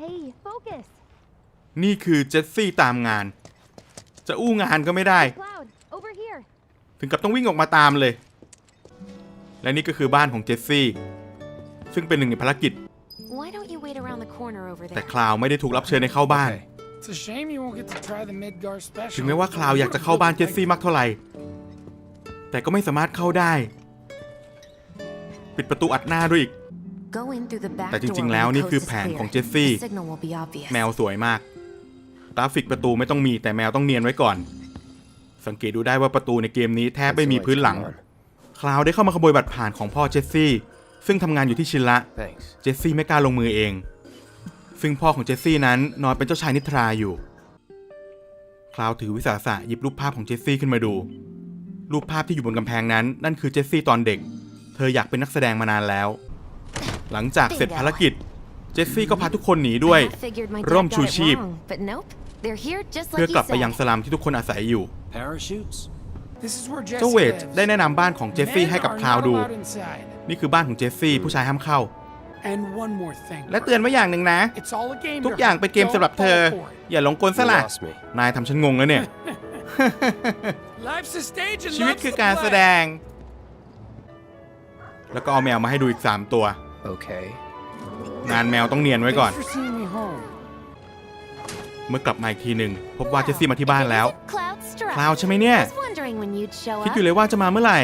Hey, focus. นี่คือเจสซี่ตามงาน จะอู้งานก็ไม่ได้ Cloud, over here. ถึงกับต้องวิ่งออกมาตามเลย และนี่ก็คือบ้านของเจสซี่ ซึ่งเป็นหนึ่งในภารกิจ Why don't you wait around the corner over แต่ there? คลาวไม่ได้ถูกรับเชิญให้เข้าบ้าน It's a shame you won't get to try the Midgar special. ถึงแม้ว่าคลาวอยากจะเข้าบ้านเจสซี่มากเท่าไหร่ แต่ก็ไม่สามารถเข้าได้ ปิดประตูอัดหน้าด้วยอีก แต่จ door ริงๆ when แล้ว the นี่ coast คือ is แผน clear. ของเจสซี่ The signal will be obvious. แมวสวยมาก กราฟิกประตูไม่ต้องมีแต่แมวต้องเนียนไว้ก่อน สังเกตดูได้ว่าประตูในเกมนี้แทบไม่มีพื้นหลัง คลาวได้เข้ามาขโมยบัตรผ่านของพ่อเจสซี่ ซึ่งทำงานอยู่ที่ชินละ Thanks. เจสซี่ไม่กล้าลงมือเอง ซึ่งพ่อของเจสซี่นั้นนอนเป็นเจ้าชายนิทราอยู่ คลาวถือวิสาสะหยิบรูปภาพของเจสซี่ขึ้นมาดู รูปภาพที่อยู่บนกำแพงนั้น นั่นคือเจสซี่ตอนเด็ก เธออยากเป็นนักแสดงมานานแล้ว หลังจากเสร็จภารกิจ เจสซี่ก็พาทุกคนหนีด้วย I figured my dad ร่ม got ชู it ชีพ wrong, but nope. They're here just เพื่อ like กลั you บไปยังส said. ลัมที่ทุกคนอาศัยอยู่ Parachutes? This is where Jesse เจ้าเวท lives. ได้แนะนำบ้านของเจสซี่ Men ให้กับ are คลาว not ดู allowed inside. นี่คือบ้านของเจสซี่ผู้ชายห้ามเข้า And one more thing. และเตือนไว้อย่างหนึ่งนะ It's all a game. ทุกอย่างเป็นเกมสำหรับเธอ Don't fall for it. อย่าหลงกล You ซะละ lost me. นายทำฉันงงแล้วเนี่ย Life's a stage and ชีวิต love's คือ the การ play. แสดง แล้วก็เอาแมวมาให้ดูอีก 3 ตัว Okay. งานแมวต้องเนียนไว้ก่อน Thanks for seeing me home. เมื่อกลับมาอีกทีหนึ่งพบว่าเจสซี่มาที่บ้านแล้ว Isn't Cloud Struck? คลาวใช่ไหมเนี่ย Was wondering when you'd show คิด up. อยู่เลยว่าจะมาเมื่อไหร่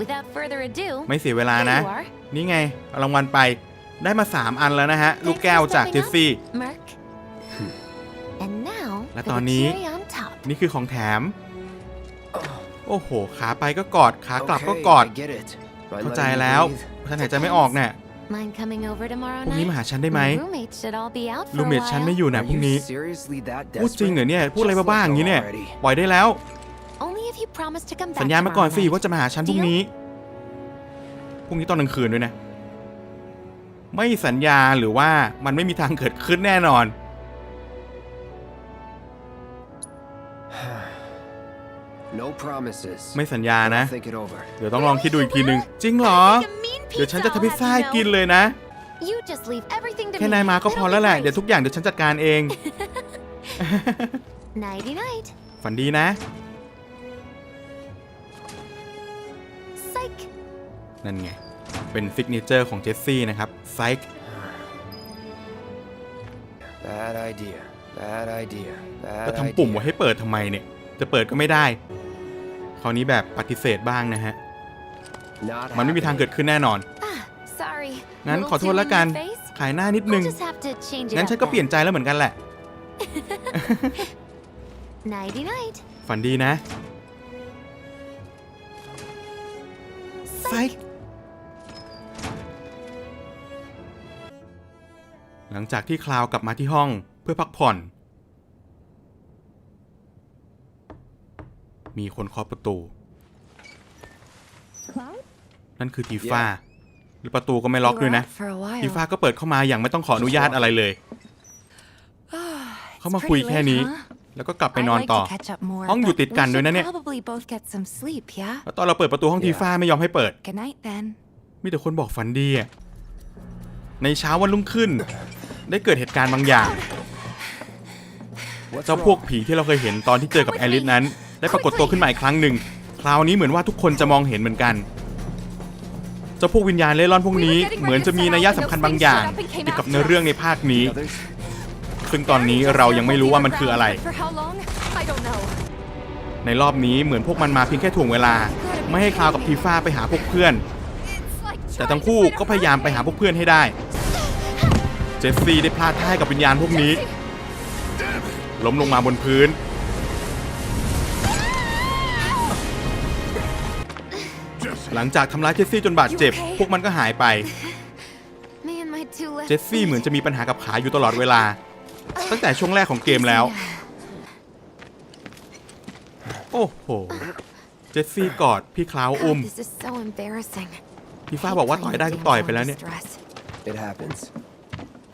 Without further ado, ไม่เสียเวลา here นะ you are. นี่ไงเอารางวัลไป ได้มา 3 อันแล้วนะฮะ ลูก Thanks แก้ว for จากเจ stepping สซี่ up, Merc. And now และ for ตอน the นี้ cherry on top. นี่คือของแถม โอ้โห ขาไปก็กอด ขากลับก็ Okay, กอด I get it. By เข้าใจ letting me แล้ว breathe. ฉันหายใจไม่ออกเนี่ย Mind coming over tomorrow พรุ่งนี้ night? มาหาฉันได้ไหม My roommates should all be out for ลู a เมทฉัน while. ไม่อยู่นะ Are พรุ่ง you นี้ seriously that พูดจริงเหรอ desperate? เนี่ยพูดอะไร Just บ้าๆ let อย่างนี้ go เนี่ย already. ปล่อยได้แล้ว Only if you promise to come back สัญญามาก่อน tomorrow สิ night. ว่าจะมาหาฉันพรุ่งนี้ พรุ่งนี้ตอนกลางคืนด้วยนะ ไม่สัญญาหรือว่ามันไม่มีทางเกิดขึ้นแน่นอน No promises. ไม่สัญญานะ I'll think it over. เดี๋ยวต้องลองคิดดูอีกทีนึง จริงเหรอ Make a mean เดี๋ยวฉัน pizza, จะทำพิซซ่า I'll ให้ have กิน you เลยนะ know. You just leave everything to แค่ me. นายมาก็พอ It'll แล้ว be แหละ great. เดี๋ยวทุกอย่างเดี๋ยวฉันจัดการเอง Nighty night. ฝันดีนะ Psych. นั่นไง เป็นฟิกเนเจอร์ของเจสซี่นะครับไซค์ Bad idea. Bad idea. ก็ Bad ทำปุ่ม idea. ไว้ให้เปิดทำไมเนี่ย จะเปิดก็ไม่ได้ คราวนี้แบบปฏิเสธบ้างนะฮะ Not มันไม่มีทางเกิด happening. ขึ้นแน่นอน Ah, sorry. งั้น Little ขอโทษ too แล้วกัน in your face? ขายหน้านิดนึง I'll just have to change it งั้น up ฉันก็ then. เปลี่ยนใจแล้วเหมือนกันแหละ Nighty night. ฝันดีนะไซค์หลังจากที่คลาวกลับมาที่ห้องเพื่อพักผ่อน มีคนเคาะประตู Cloud? นั่นคือทีฟ้าและประตูก็ไม่ล็อก They ด้วย were นะ out for a while. ทีฟ้าก็เปิดเข้ามาอย่างไม่ต้องขออนุญาตอะไรเลย เข้า It's มาคุย pretty แค่ late, นี้ huh? แล้วก็กลับไป I'd นอน like ต่อ to catch up more, ห้องอยู่ but ติดกัน we ด้วย should นะเนี่ย probably both get some sleep, yeah? แล้วตอนเราเปิดประตูห้องทีฟ้าไม่ยอมให้เปิด Good night then. มีแต่คนบอกฝันดีอะในเช้าวันรุ่งขึ้น ได้เกิดเหตุการณ์บางอย่าง What's เจ้าพวก wrong? ผีที่เราเคยเห็นตอนที่เจอกับแอลิสนั้น ได้ปรากฏตัวขึ้นมาอีกครั้งหนึ่ง คราวนี้เหมือนว่าทุกคนจะมองเห็นเหมือนกันเจ้าพวกวิญญาณเล่ร่อนพวกนี้เหมือนจะมีนัยสำคัญบางอย่างเกี่ยวกับเนื้อเรื่องในภาคนี้ The others? ซึ่งตอนนี้เรายังไม่รู้ว่ามันคืออะไร For how long? I don't know. ในรอบนี้เหมือนพวกมันมาเพียงแค่ถ่วงเวลา ไม่ให้คลาวกับทีฟ้าไปหาพวกเพื่อน It's like แต่ทั้งคู่ก็พยายามไปหาพวกเพื่อนให้ได้ เจสซี่ได้พลาดท่าให้กับวิญญาณพวกนี้ ล้มลงมาบนพื้น หลังจากทำร้ายเจสซี่จนบาดเจ็บ พวกมันก็หายไป Me and my two left เจสซี่เหมือนจะมีปัญหากับขาอยู่ตลอดเวลา ตั้งแต่ช่วงแรกของเกมแล้ว โอ้โห เจสซี่กอดพี่คลาวอุ้ม God, this is so embarrassing. พี่ฟ้าบอกว่าต่อยได้ก็ต่อยไปแล้วเนี่ย Stress. It happens.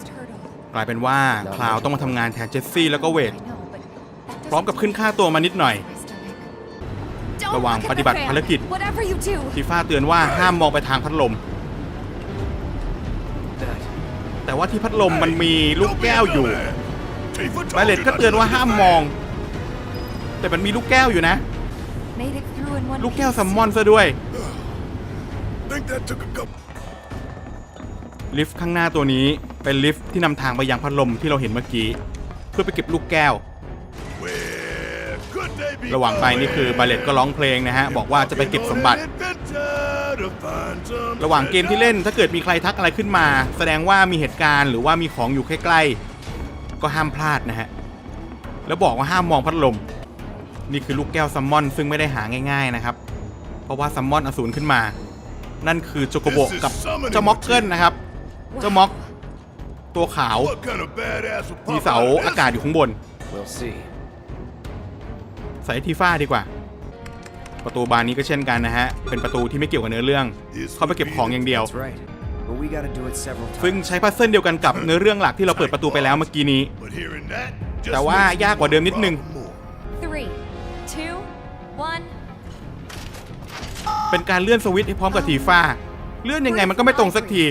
Turtle. กลายเป็นว่าคลาวต้องมาทำงานแทนเจสซี่แล้วก็เวท I know, but that พร้อมกับขึ้นค่าตัวมานิดหน่อย doesn't my stomach. ระหว่างปฏิบัติภารกิจ Whatever you do. ฟีฟ่าเตือนว่าห้ามมองไปทางพัดลม That แต่ว่าที่พัดลมมันมีลูกแก้วอยู่ไบเลตก็เตือนว่าห้ามมอง แต่มันมีลูกแก้วอยู่นะ Made it through in one ลูกแก้ว piece. ซัมมอนซะด้วย Think that took a couple. ลิฟต์ข้างหน้าตัวนี้เป็นลิฟต์ที่นำทางไปยังพัดลมที่เราเห็นเมื่อกี้ เพื่อไปเก็บลูกแก้ว ระหว่างไปนี่คือไบเลตก็ร้องเพลงนะฮะ บอกว่าจะไปเก็บสมบัติ ระหว่างเกมที่เล่นถ้าเกิดมีใครทักอะไรขึ้นมา แสดงว่ามีเหตุการณ์หรือว่ามีของอยู่ใกล้ๆ ก็ห้ามพลาดนะฮะ แล้วบอกว่าห้ามมองพัดลม นี่คือลูกแก้วซัมมอนซึ่งไม่ได้หาง่าย ๆนะครับ เพราะว่าซัมมอนอสูรขึ้นมา นั่นคือโจโกโบกับเจ้าม็อกเกิลนะครับ เจ้าม็อกตัวขาว มีเสาอากาศอยู่ข้างบน We'll see. ใส่ทีฟ้าดีกว่า ประตูบานนี้ก็เช่นกันนะฮะ เป็นประตูที่ไม่เกี่ยวกับเนื้อเรื่อง เข้าไปเก็บของอย่างเดียว That's right. But we gotta do it several ซึ่ง times. ใช้พัซเซิลเดียวกันกับเนื้อเรื่องหลักที่เราเปิดประตูไปแล้วเมื่อกี้นี้ But hearing that just แต่ว่ายากกว่าเดิมนิดนึง makes me more. Three, two, one. เป็นการเลื่อนสวิตช์ให้พร้อมกับทีฟ้า เลื่อนยังไงมันก็ไม่ตรงสักที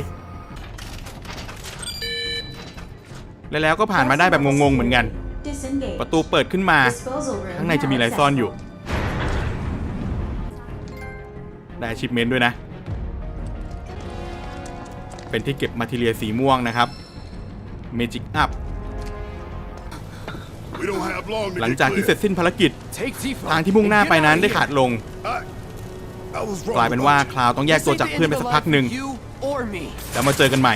และแล้วก็ผ่านมาได้แบบงงๆเหมือนกัน Disengage. ประตูเปิดขึ้นมา Disposal room ข้างในจะมีอะไรซ่อนอยู่ ได้ชิปเมนด้วยนะ เป็นที่เก็บมาทีเรียสีม่วงนะครับ Magic Up We don't have long to หลัง get จากที่เสร็จ clear. สิ้นภารกิจ Take Tifa. ทางที่มุ่งหน้าไปนั้นได้ขาดลง I, I was wrong กลายเป็นว่า about คลาวต้องแยกตัวจากเพื่อนไปสักพักหนึ่ง You or me. แล้วมาเจอกันใหม่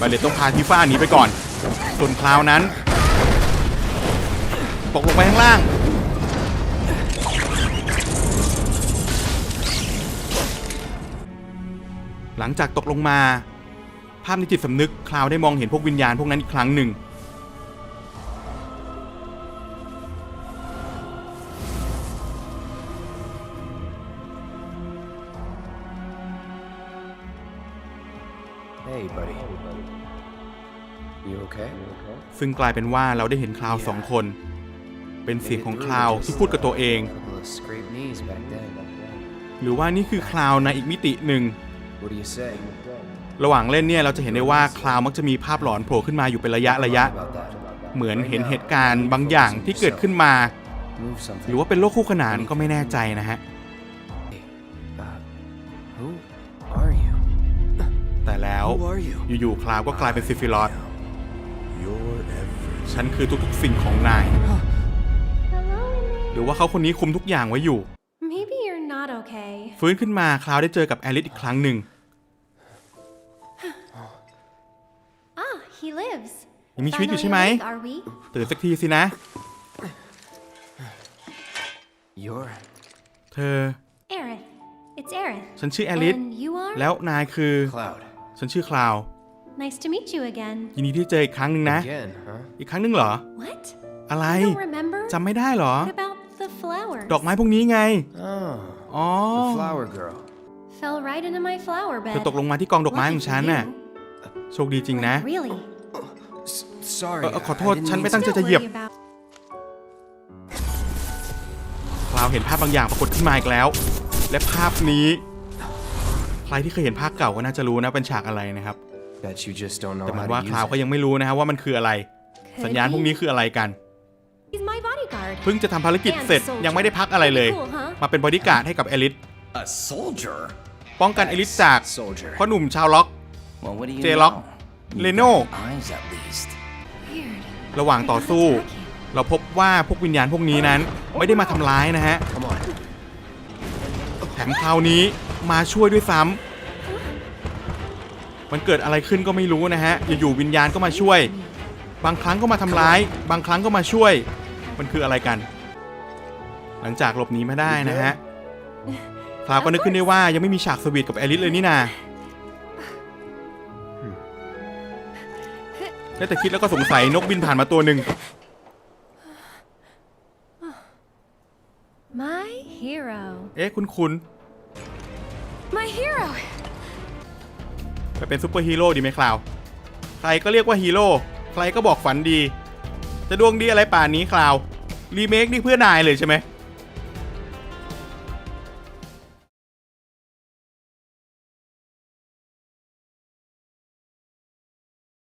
บาเลตต้องพาทีฟ้าหนีไปก่อน ส่วนคลาวนั้นตกลงไปข้างล่าง หลังจากตกลงมา ภาพในจิตสำนึกคลาวได้มองเห็นพวกวิญญาณพวกนั้นอีกครั้งหนึ่ง Hey, buddy. You okay? ซึ่งกลายเป็นว่าเราได้เห็นคลาวสองคน เป็นเสียงของคลาวที่พูดกับตัวเอง Couple of scraped knees back then. หรือว่านี่คือคลาวในอีกมิติหนึ่ง What do you say? ระหว่างเล่นเนี่ยเราจะเห็นได้ว่าคลาวมักจะมีภาพหลอนโผล่ขึ้นมาอยู่เป็นระยะระยะ About that. เหมือนเห็นเหตุการณ์บางอย่างที่เกิดขึ้นมา Move something. หรือว่าเป็นโลกคู่ขนานก็ไม่แน่ใจนะฮะ แต่แล้ว Who are you? อยู่ๆคลาวก็กลายเป็นซิฟิลอส Your everything. ฉันคือทุกๆสิ่งของนาย หรือว่าเขาคนนี้คุมทุกอย่างไว้อยู่ Maybe you're not okay. ฟื้นขึ้นมาคลาวได้เจอกับแอลิสอีกครั้งหนึ่ง Ah, he lives. ยังมีชีวิตอยู่ใช่ไหม Finally awake, Are we? ตื่นสักทีสินะ You're เธอ Aerith. It's Aerith. ฉันชื่อแอลิส And you are? แล้วนายคือ Cloud. ฉันชื่อคลาว Nice to meet you again. ยินดีที่เจออีกครั้งหนึ่งนะ Again, huh? อีกครั้งหนึ่งเหรอ What? อะไร You don't remember? จำไม่ได้เหรอ What about the flowers? ดอกไม้พวกนี้ไง Oh, อ๋อ the flower girl. Fell right into my flower เธ bed. อตกลงมาที่กองดอกไม้ Lucky ของ for ฉันน่ะ you. โชคดีจริงนะ Really? S- sorry. เออเออขอโทษ I didn't ฉัน mean ไม่ to- ตั้งใจ Don't จะเหยียบ worry about คลาวเห็นภาพบางอย่างปรากฏขึ้นมาอีกแล้ว และภาพนี้ใค รที่เคยเห็นภาพเก่าก็น่าจะรู้นะเป็นฉากอะไรนะครับ Bet you just don't know แต่มัน how ว่า to คลาว use ก็ it. ยังไม่รู้นะครับว่ามันคืออะไร Could สัญญาณพวกนี้ be. คืออะไรกัน He's my bodyguard. เพิ่งจะทำภารกิจเสร็จ And soldier. ยังไม่ได้พักอะไรเลย Cool, huh? มาเป็นบอดี้การ์ดให้กับเอลิส A soldier? ป้องกันเอลิสจาก Soldier. พ่อหนุ่มชาวล็อก Well, what do you J-Lock. know? You Leno. got Eyes at least. Weird. ระหว่างต่อสู้ เราพบว่าพวกวิญญาณพวกนี้นั้นไม่ได้มาทำร้ายนะฮะ Come on. แถมคราวนี้ มาช่วยด้วยซ้ำมันเกิดอะไรขึ้นก็ไม่รู้นะฮะอยู่ๆวิญญาณก็มาช่วย บางครั้งก็มาทำร้าย บางครั้งก็มาช่วย มันคืออะไรกัน หลังจากหลบหนีมาได้นะฮะคราวก็นึกขึ้นได้ว่ายังไม่มีฉากสวีทกับแอลิสเลยนี่นาได้แต่คิดแล้วก็สงสัยนกบินผ่านมาตัวหนึ่ง My hero. เอ๊ะ คุณคุณ My hero. ไปเป็นซูเปอร์ฮีโร่ดีไหมคราว ใครก็เรียกว่าฮีโร่ ใครก็บอกฝันดี จะดวงดีอะไรป่านนี้คราว รีเมคนี่เพื่อนายเลยใช่ไหม